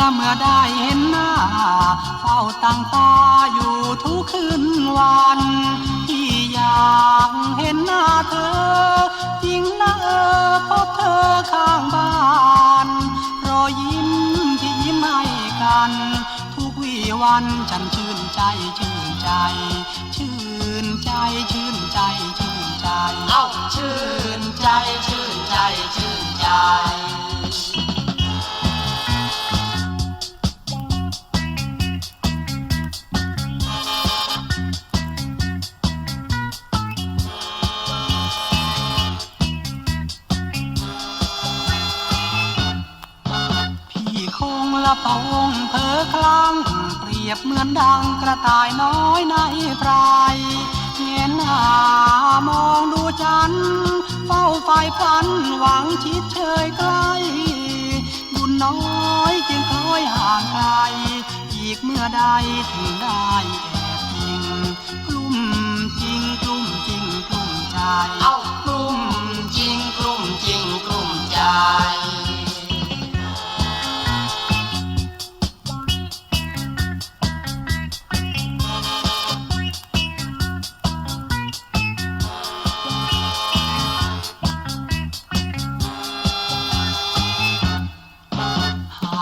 ละเมื่อได้เห็นหน้า เฝ้าตั้งตาอยู่ทุกคืนวันที่อยากเห็นหน้าเธอจริงนะเออพบเธอข้างบ้านรอยยิ้มที่ยิ้มให้กัน ทุกวี่วันฉันชื่นใจชื่นใจ ชื่นใจชื่นใจชื่นใจเอ้าชื่นใจชื่นใจชื่นใจ ละพงเผลอคลั่งเปรียบเหมือนดังกระต่ายน้อยในไพรเงนหามองดูจันเฝ้าไฟฝันหวังชิดเชยใกล้บุญน้อยจึงคล้อยห่างไกลอีกเมื่อใดถึงได้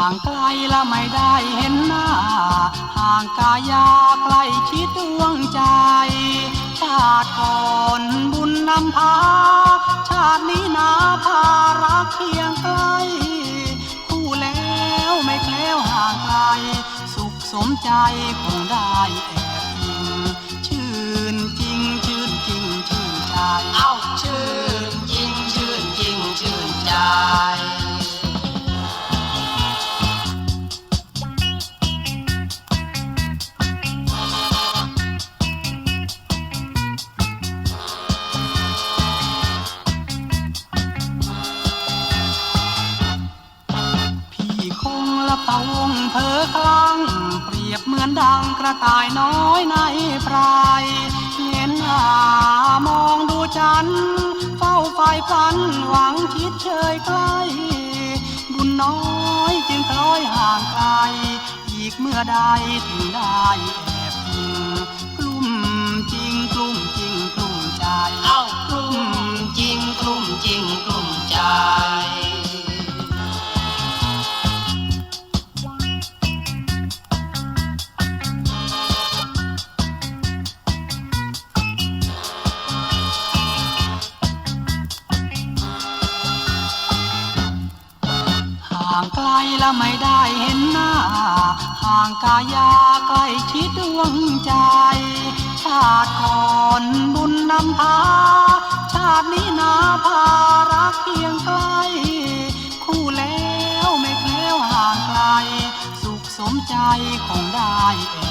างไกลและไม่ได้เห็นหน้า ห่างกายาใกล้ชิดดวงใจ ชาติก่อนบุญนำพา ชาตินี้นาพารักเคียงใกล้คู่แล้วไม่แคล้วห่างไกล สุขสมใจคงได้ ตะวงเผลอคลั่งเปรียบเหมือนดังกระต่ายน้อยในไพรเงนหามองดูจันเฝ้าไฟฝันหวังชิดเชยใกล้บุญน้อยจึงคล้อยห่างไกล อีกเมื่อใดถึงได้แอบยิงางไกลและไม่ได้เห็นหน้า ห่างกายาใกล้ชิดดวงใจ ชาติก่อนบุญนำพา ชาตินี้นาพารักเคียงใกล้คู่แล้วไม่แคล้วห่างไกล สุขสมใจคงได้เอ